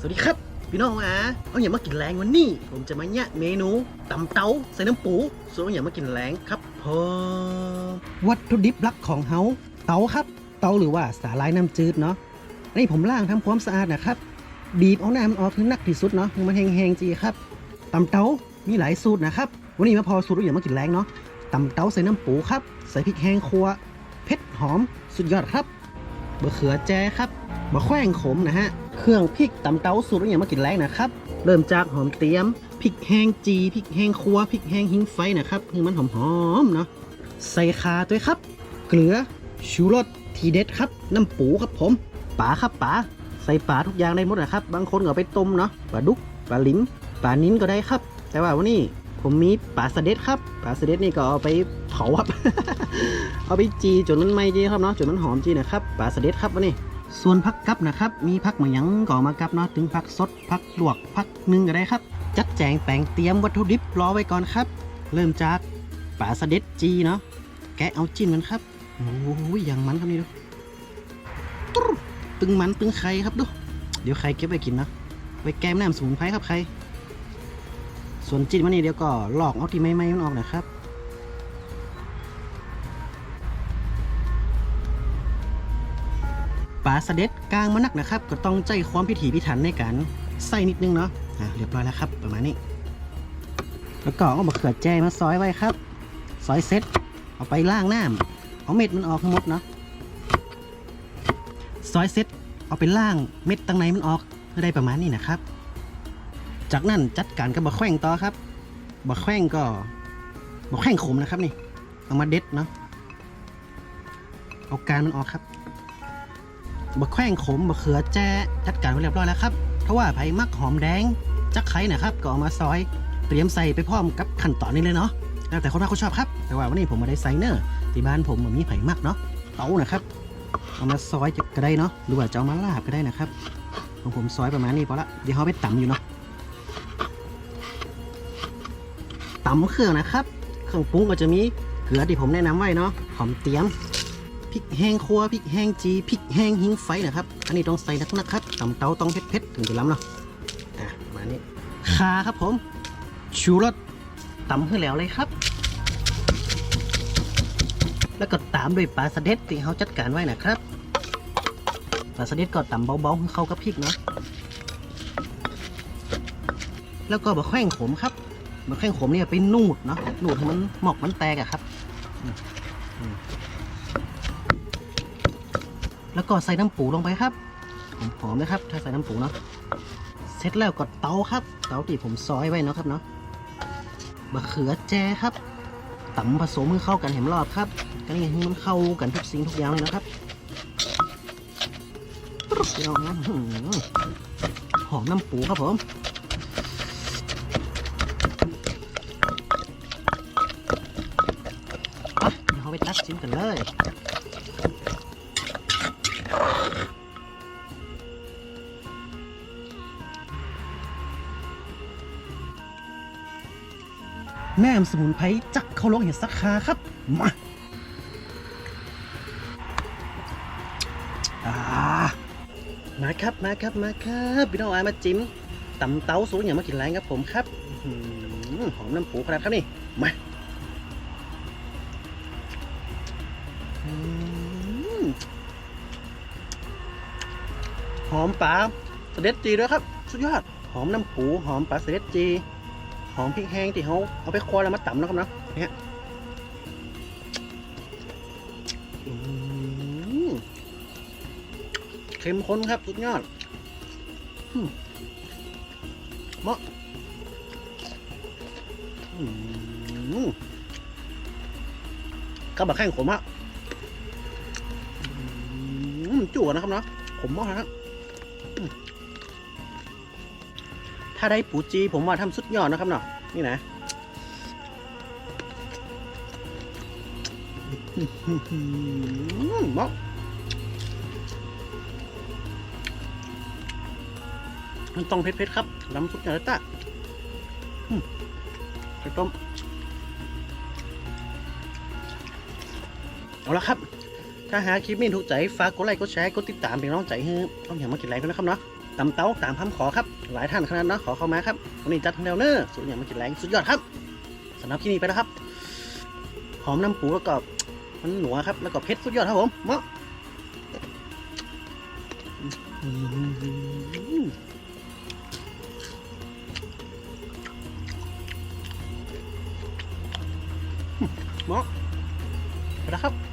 สวัสดีครับ พี่น้องอาเอาอย่ามากินแรงวันนี้ ผมจะมาแยะเมนูตำเต้าใส่น้ำปูส่วนอย่ามากินแรงครับผมวัตถุดิบหลักของเฮาเต้าครับ เต้าหรือว่าสาลายน้ำจืดเนาะอันนี้ผมล้างทำความสะอาดนะครับ บีบเอาน้ำมันออกถึงนักที่สุดเนาะมันแห้งๆจีครับตำเต้ามีหลายสูตรนะครับ วันนี้มาพอสูตรอย่ามากินแรงเนาะตำเต้าใส่น้ำปูครับ ใส่พริกแห้งครัวเผ็ดหอม สุดยอดครับบะเขือแจ้ครับบะแขว้งขมนะฮะ เครื่องพริกตำเต้าสูตรอย่างมากินแรงนะครับ เริ่มจากหอมเตรียมพริกแห้งจีพริกแห้งครัวพริกแห้งหิ้งไฟนะครับให้มันหอมๆเนาะใส่คาด้วยครับ เกลือชูรสทีเด็ดครับ น้ำปูครับผมปลาครับปลาใส่ปลาทุกอย่างได้หมดนะครับ บางคนก็เอาไปต้มเนาะปลาดุกปลาลิ้นปลานิ้นก็ได้ครับ แต่ว่าวันนี้ผมมีปลาสะเด็ดครับปลาสะเด็ดนี่ก็เอาไปเผาครับเอาไปจีจนมันไหม้จีครับเนาะจนมันหอมจีนะครับปลาสะเด็ดครับวันนี้ ส่วนผักกับนะครับ มีผักมาหยังก่อมากับเนาะถึงผักสดผักลวกผักนึ่งก็ได้ครับ จัดแจงแปลงเตรียมวัตถุดิบรอไว้ก่อนครับ เริ่มจากปลาสะเด็ดจีเนาะแกะเอาจิ้นมันครับโอ้ยอย่างมันครับนี่ดูตุ้ตึงมันตึงไข่ครับดูเดี๋ยวไข่เก็บไว้กินเนาะไว้แกมน้ำสมุนไพรครับไข่ส่วนจิ้นมันนี่เดี๋ยวก็ลอกเอาที่ไม่ไม่มันออกนะครับ ปลาสเด็ดกลางมานักนะครับ ก็ต้องใจความพิถีพิถันในการใส่นิดนึงเนาะอะเรียบร้อยแล้วครับประมาณนี้ แล้วก็เอามะเขือแจ้มาซอยไว้ครับ ซอยเซ็ตเอาไปล่างน้ำเอาเม็ดมันออกทั้งหมดเนาะซอยเซ็ตเอาไปล่างเม็ดตั้งในมันออกให้ได้ประมาณนี้นะครับ จากนั้นจัดการกับบะแข้งต่อครับบะแข้งก็บะแข้งขมนะครับนี่เอามาเด็ดเนาะเอาการมันออกครับ บะแข้งขมบะเขือแจ้จัดการไว้เรียบร้อยแล้วครับถ้าว่าไผ่มักหอมแดงจักไข่นะครับก็เอามาซอยเตรียมใส่ไปพร้อมกับขั้นตอนนี้เลยเนาะแล้วแต่คนรักคนชอบครับ แต่ว่าวันนี้ผมมาได้ไซเนอร์ที่บ้านผมมันมีไผ่มักเนาะเตานะครับเอามาซอยก็ได้เนาะหรือว่าจะเอามาลาบก็ได้นะครับของผมซอยประมาณนี้พอละเดี๋ยวเขาไปตำอยู่เนาะตำเครื่องนะครับ เครื่องปรุงก็จะมีเกลือที่ผมแนะนำไว้เนาะหอมเตรียม พริกแห้งครัวพริกแห้งจีพริกแห้งหิ้งไฟนะครับ อันนี้ต้องใส่นักนะครับตำเตาต้องเผ็ดๆถึงจะล้ำเนาะอะมานี้คาครับผม ชูรสตำให้แล้วเลยครับ แล้วก็ตามด้วยปลาสะเด็ดที่เขาจัดการไว้นะครับปลาสะเด็ดก็ตำเบาๆให้เข้ากับพริกเนาะแล้วก็บะแข้งขมครับบะแข้งขมเนี่ยไปนูดเนาะนูดให้มันหมอกมันแตกอะครับ แล้วก็ใส่น้ำปูลงไปครับหอมๆนะครับ ถ้าใส่น้ำปูเนาะเสร็จแล้วก็เตาครับ เตาที่ผมซอยไว้เนาะครับเนาะบะเขือแจครับตำผสมให้เข้ากันเห็นรอบครับก็นี่มันเข้ากันทุกสิ่งทุกอย่างเลยนะครับพี่น้องนะหอมน้ำปูครับผมเดี๋ยวเราไปตัดชิ้นกันเลย แม่มสมุนไพรจักเข้าลงเห็นสักคาครับมาามาครับมาครับมาครับพี่น้องอายมาจิ้มตำเต้าสูงอย่างมากินแรงครับผมครับอหอมน้ำปูครับครับนี่ มาหอมปลาเสด็จจีด้วยครับ สุดยอด หอมน้ำปู หอมปลาเสด็จจี อมพริกแห้งที่เขาเอาไปคั่วแล้วมาตำนะครับเนาะเนี่ยเข้มข้นครับ สุดยอดมเหมาะอืมข้าวบะแข้งขมอะจั่วนะครับเนาะขมมากนะครับ ถ้าได้ปูจีผมว่าทำสุดยอดนะครับเนาะนี่นะอมันต้องเผ็ดๆครับน้ำซุปยางไรตะอืมไข่ต้ม เอาละครับ ถ้าหาคลิปนี้ถูกใจ ฝากกดไลค์ กดแชร์ กดติดตามเป็นกำลังใจให้ต้องอย่ามากินไลค์ด้วยนะครับเนาะ ตำเต้าตามคำขอครับ หลายท่านขนาดนะขอเข้ามาครับวันนี้จัดทำแนวเนอร์สูตรอย่างมากินแรงสุดยอดครับสำหรับที่นี่ไปนะครับ หอมน้ำปูแล้วก็มันหนัวครับ แล้วก็เผ็ดสุดยอดครับผมเมาะมเมาะไปแล้วครับ